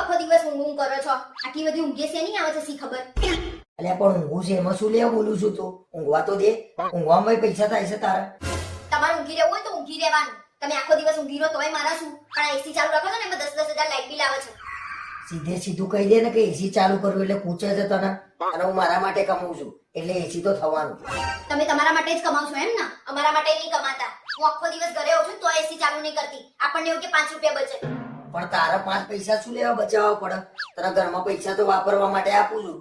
આખો દિવસ ઊંઘ ઊંઘ કરો છો? આટલી બધી ઊંઘે છે નહીં આવે છે સી ખબર? અલ્યા પણ ઊંઘું છે એમાં શું લેવા બોલું છું તું? ઊંઘવા તો દે. ઊંઘવામાં પૈસા થાય છે તારા. તમારે ઊંઘી રહેવું હોય તો ઊંઘી રહેવાનું. તમે આખો દિવસ ઊંઘી રહો તોય મારા શું? પણ એસી ચાલુ રાખો છો ને એમાં દસ દસ હજાર લાઈટ બિલ આવે છે. સીધે સીધું કહી દે ને કે એસી ચાલુ કરવું એટલે પૂછે છે તને. અને હું મારા માટે કમાઉં છું. એટલે એસી તો થવાનું. તમે તમારા માટે જ કમાવ છો એમ ને? અમારા માટે નહીં કમાતા. હું આખો દિવસ ઘરે હોઉં છું તો એસી ચાલુ નહીં કરતી. આપણને એવું કે પાંચ રૂપિયા બચે પણ તારા પાંચ પૈસા શું લેવા બચાવવા પડે? તારા ઘરમાં પૈસા તો વાપરવા માટે આપું છું.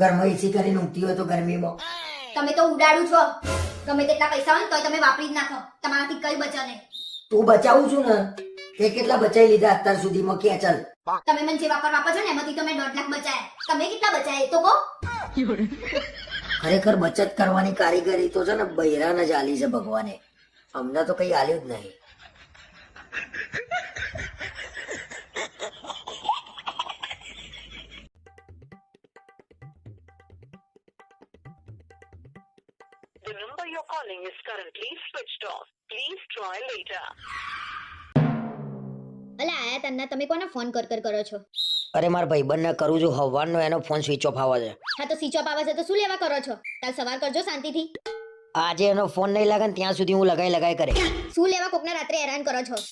ઘરમાં એસી કરીને ઊંઘતી હોય તો ગરમીમાં. તમે તો ઉડાડું છો. ગમે તેટલા પૈસા હોય તોય તમે વાપરી જ નાખો. તમારાથી કઈ બચે નહીં. તું બચાવું છું ને તે કેટલા બચાવી લીધા અત્યાર સુધીમાં? કે ચાલ. તમે મને જે વાપર વાપર છો ને એમાંથી તો મેં દોઢ લાખ બચાયા. તમે કેટલા બચાયા એ તો કહો. ખરેખર બચત કરવાની કારીગરી તો છે ને બૈરાને જ આલી છે ભગવાને. અમને તો કઈ આલ્યું જ નહીં. The number you're calling is currently switched off. Please try later. અલા આયા તન્ના તમે કોને ફોન કર કર કરો છો? અરે માર ભાઈ બંને કરું છું હવારનો એનો ફોન સ્વિચ ઓફ આવે છે. હા તો સ્વિચ ઓફ આવે છે તો શું લેવા કરો છો? કાલ સવાર કરજો શાંતિથી. આજે એનો ફોન નહીં લાગે ને ત્યાં સુધી હું લગાઈ લગાઈ કરે. શું લેવા કોકને રાત્રે હેરાન કરો છો?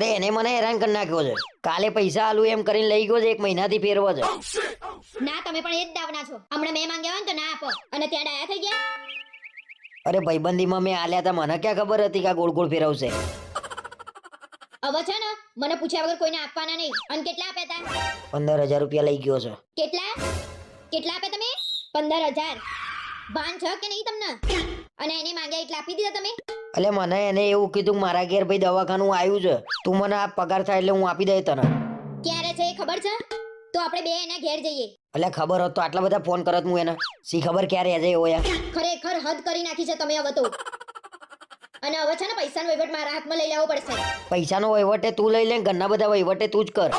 અરે એને મને હેરાન કરી નાખ્યો છે. કાલે પૈસા આલું એમ કરીને લઈ ગયો છે એક મહિનાથી ફેરવો છે. ના તમે પણ એ જ દાવના છો. હમણાં મેં માંગ્યા હોય ને તો ના આપો. અને ત્યાં ડાયા થઈ ગયા? અરે ભાઈબંધીમાં મેં આલ્યા હતા મને ક્યાં ખબર હતી કે આ ગોળ ગોળ ફેરવશે? હવે છે ને મને પૂછ્યા વગર કોઈને આપવાના નહીં. અને કેટલા આપ્યા હતા પંદર હજાર રૂપિયા લઈ ગયો છો. કેટલા? કેટલા આપ્યા તમે? પંદર હજાર. ભાન છે કે નહીં તમને? અને એને માંગ્યા એટલા આપી દીધા તમે? એટલે મને એને એવું કીધું કે મારા ઘેર ભાઈ દવાખાનું આવ્યું છે. તું મને આ પગાર થાય એટલે હું આપી દઈ તને. ક્યારે છે એ ખબર છે? તો આપણે બે એના ઘેર જઈએ. એટલે ખબર હોત તો આટલા બધા ફોન કરત હું એને. સી ખબર ક્યારે આજે એવો યાર ખરેખર હદ કરી નાખી છે તમે હવે તો. અને હવે છે ને પૈસાનો વહીવટ મારા હાથમાં લઈ લેવો પડશે. પૈસાનો વહીવટે તું લઈ લે ને ઘરના બધા વહીવટે તું જ કર.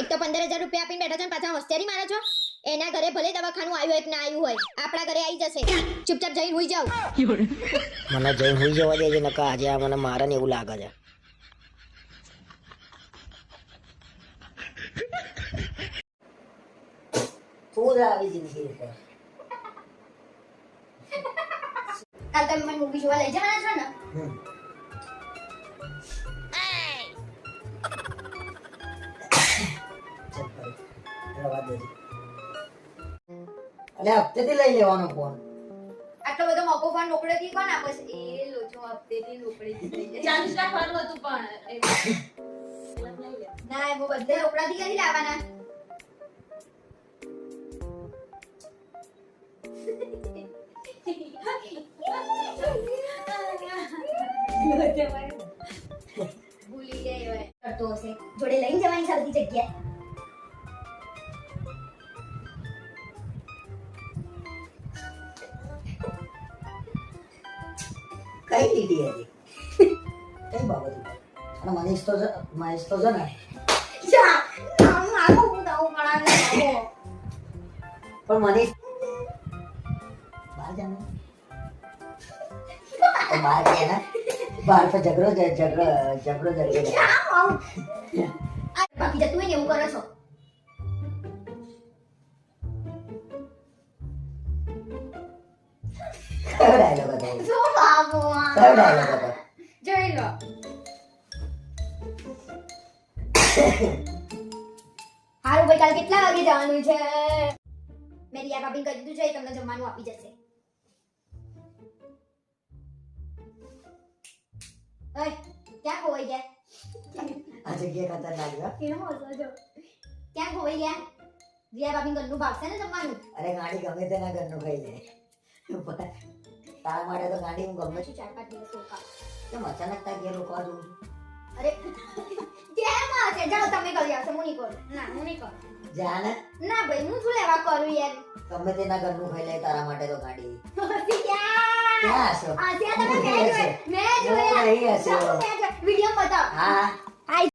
એક તો પંદર હજાર રૂપિયા આપીને બેઠા છે ને પાછા હોસ્ટેરી મારો છો? એના ઘરે ભલે દવાખાનું આવ્યું હોય કે ના આવ્યું હોય આપણા ઘરે આવી જશે. ચૂપચાપ જઈને હોઈ જાવ મને જઈને હોઈ જવા દેજે નકા આજે આ મને મારે ને એવું લાગે છે. તું આવી જિંદગી કાલ તમે મને મૂવી જોવા લઈ જવાના છો ને અલે હપ્તેથી લઈ લેવાનો ફોન આટલો બધો મોકો ફોન રોકડેથી કોણ આપે છે એ લોચો હપ્તેથી રોકડેથી લઈ જાય ચાલીસ રાખવાનું હતું પણ ના એ બધે રોકડાથી ક્યાંથી લાવવાના. ભૂલી ગઈ કરતો હશે. જોડે લઈને જવાની છે બધી જગ્યાએ. કઈ લીધી હતી કઈ બાબત અને મનીષ તો મહેશ તો છે ને પણ મનીષ તો બહાર ગયા ને બહાર તો ઝઘડો ઝઘડો ઝઘડો ઝઘડો બાકી જતું હોય ને એવું કરો છો. શું બાબુ કયો ડાયલોગ જોઈ લો. હારું ભાઈ કાલ કેટલા વાગે જવાનું છે? મેં રિયા ભાભી કહી દીધું છે તમને જમવાનું આપી જશે. ઓય ક્યાં ખોવાઈ ગયા આ જગ્યા ખતરનાક છે. કેમ હસો છો ક્યાં ખોવાઈ ગયા રિયા ભાભી ઘરનું ભાવશે ને જમવાનું અરે ગાડી ગમે તેના ઘરનું ખાઈ લે તારા માટે તો ગાડી હું ગમે પછી ચાર પાંચ દિવસ રોકા કેમ અચાનક તાર ઘેર દઉં છું? અરે કેમ હશે જાઓ તમે કરી આવશો હું નહીં કરું ના હું નહીં કરું જા ને ના ભાઈ હું શું લેવા કરું યાર ગમે તેના ઘરનું ખાઈ લે તારા માટે તો ગાડી ક્યાં ક્યાં આ ત્યાં તમે મેં જોયા. મેં જોયા. વીડિયો બતાવો. હા.